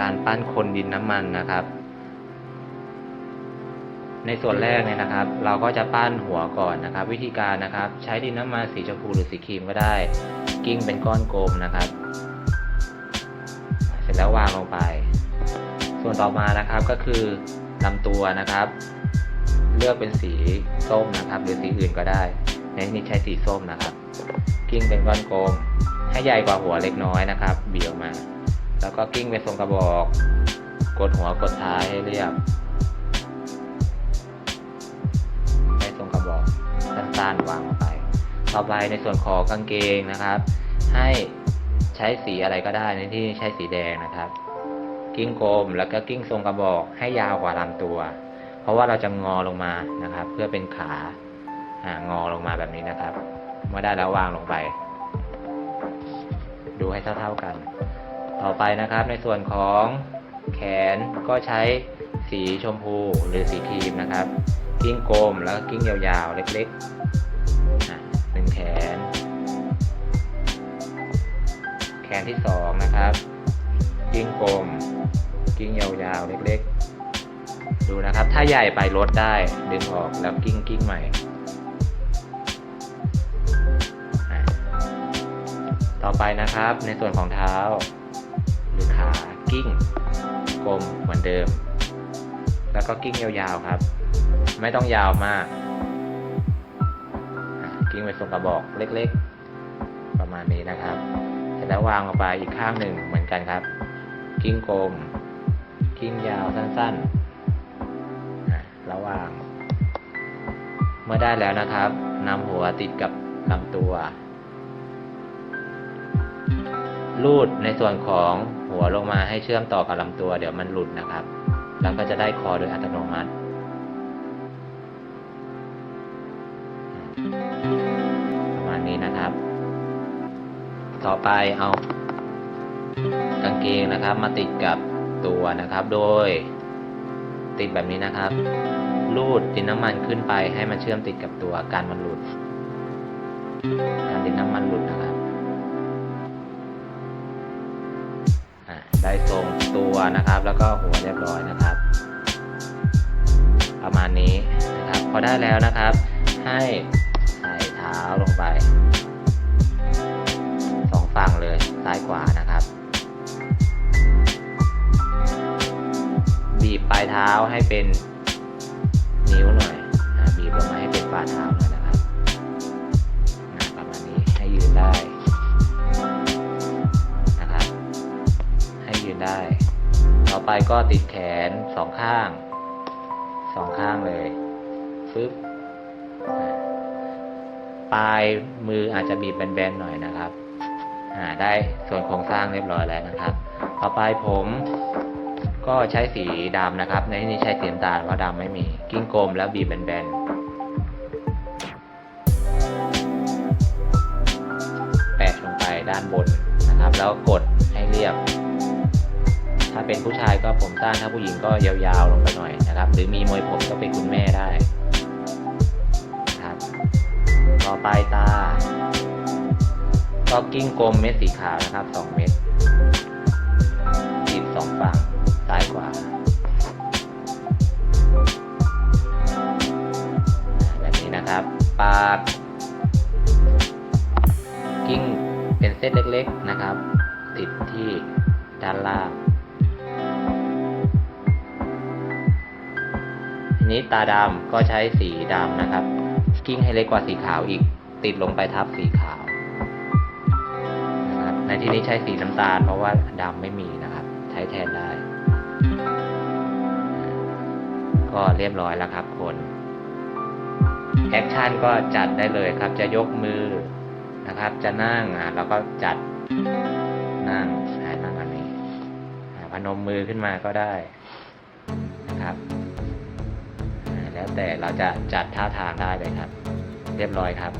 การปั้นคนดินน้ำมันนะครับ ในส่วนแรกเนี่ยนะครับ เราก็จะปั้นหัวก่อนนะครับ วิธีการนะครับ ใช้ดินน้ำมันสีชมพูหรือสีครีมก็ได้ กิ้งเป็นก้อนกลมนะครับ เสร็จแล้ววางลงไป ส่วนต่อมานะครับก็คือลำตัวนะครับ เลือกเป็นสีส้มนะครับ หรือสีอื่นก็ได้ในนี้ใช้สีส้มนะครับ กิ้งเป็นก้อนกลมให้ใหญ่กว่าหัวเล็กน้อยนะครับ เบีบออกมา แล้วก็กิ้งเป็นทรงกระบอก กดหัวกดท้ายให้เรียบให้ทรงกระบอกสั้นๆวางลงไป ต่อไปในส่วนของกางเกงนะครับ ให้ใช้สีอะไรก็ได้ในที่นี้ใช้สีแดงนะครับ กิ้งกลมแล้วก็กิ้งทรงกระบอกให้ยาวกว่าลำตัว เพราะว่าเราจะงอลงมานะครับ เพื่อเป็นขาอ่างอลงมาแบบนี้นะครับ เมื่อได้แล้ววางลงไป ดูให้เท่าๆกัน ต่อไปนะครับในส่วนของแขนก็ใช้สีชมพูหรือสีครีมนะครับ กิ้งกลมแล้วก็กิ้งยาวๆ เล็กๆหนึ่งแขน แขนที่สองนะครับ กิ้งกลม กิ้งยาวๆ เล็กๆ ดูนะครับ ถ้าใหญ่ไปลดได้ดึงออกแล้วกิ้งกิ้งใหม่ ต่อไปนะครับในส่วนของเท้า กิ้งกลมเหมือนเดิม แล้วก็กิ้งยาวๆครับ ไม่ต้องยาวมาก กิ้งเป็นทรงกระบอกเล็กๆ ประมาณนี้นะครับเสร็จแล้ววางออกไปอีกข้างหนึ่งเหมือนกันครับ กิ้งกลม กิ้งยาวสั้นๆอะแล้ววาง เมื่อได้แล้วนะครับนำหัวติดกับลำตัวลูดในส่วนของ หัวลงมาให้เชื่อมต่อกับลำตัว เดี๋ยวมันหลุดนะครับ แล้วก็จะได้คอโดยอัตโนมัติประมาณนี้นะครับ ต่อไปเอากางเกงนะครับมาติดกับตัวนะครับ โดยติดแบบนี้นะครับ ลูดดินน้ำมันขึ้นไปให้มันเชื่อมติดกับตัวการมันหลุดการดินน้ำมันหลุดนะครับ ได้ทรงตัวนะครับ แล้วก็หัวเรียบร้อยนะครับ ประมาณนี้นะครับพอได้แล้วนะครับ ให้ใส่เท้าลงไปสองฝั่งเลยซ้ายขวานะครับ บีบปลายเท้าให้เป็นนิ้วหน่อยอ่าบีบลงมาให้เป็นฝ่าเท้าหน่อยนะครับประมาณนี้ให้ยืนได้ ไปก็ติดแขนสองข้างสองข้างเลยฟึบปลายมืออาจจะบีบแบนๆหน่อยนะครับอ่าได้ส่วนโครงสร้างเรียบร้อยแล้วนะครับ ต่อไปผมก็ใช้สีดำนะครับ ในที่นี้ใช้สีน้ำตาลเพราะดำไม่มี กิ้งกลมแล้วบีบแบนๆแปะลงไปด้านบนนะครับ แล้วกดให้เรียบ เป็นผู้ชายก็ผมสั้นถ้าผู้หญิงก็ยาวๆลงไปหน่อยนะครับ หรือมีมวยผมก็เป็นคุณแม่ได้นะครับ ต่อไปตาก็กิ้งกลมเม็ดสีขาวนะครับ2เม็ดติดสองฝั่งซ้ายขวาแบบนี้นะครับ ปาดกิ้งเป็นเส้นเล็กๆนะครับ ติดที่ด้านล่าง นี้ตาดำก็ใช้สีดำนะครับ กิ้งให้เล็กกว่าสีขาวอีก ติดลงไปทับสีขาวนะครับ ในที่นี้ใช้สีน้ำตาล เพราะว่าดำไม่มีนะครับ ใช้แทนได้ ก็เรียบร้อยแล้วครับคนแอคชั่นก็จัดได้เลยครับ จะยกมือนะครับ จะนั่งอะเราก็จัดนั่งอ่านั่งแบบนี้พนมมือขึ้นมาก็ได้ แต่เราจะจัดท่าทางได้เลยครับ เรียบร้อยครับ